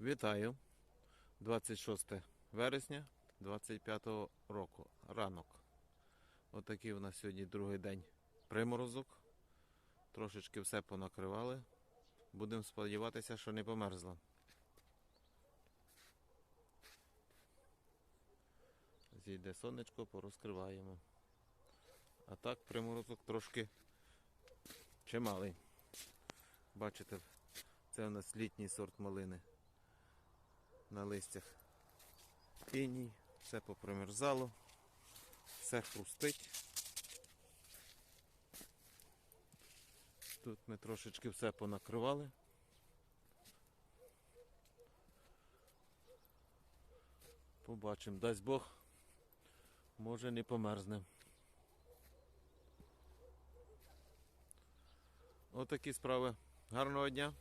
Вітаю. 26 вересня 25 року. Ранок. Отакий у нас сьогодні другий день приморозок. Трошечки все понакривали. Будемо сподіватися, що не померзла. Зійде сонечко, порозкриваємо. А так приморозок трошки чималий. Бачите, це у нас літній сорт малини на листях. Іній, все попримерзало, все хрустить. Тут ми трошечки все понакривали. Побачимо, дасть Бог, може не померзне. Отакі справи. Гарного дня!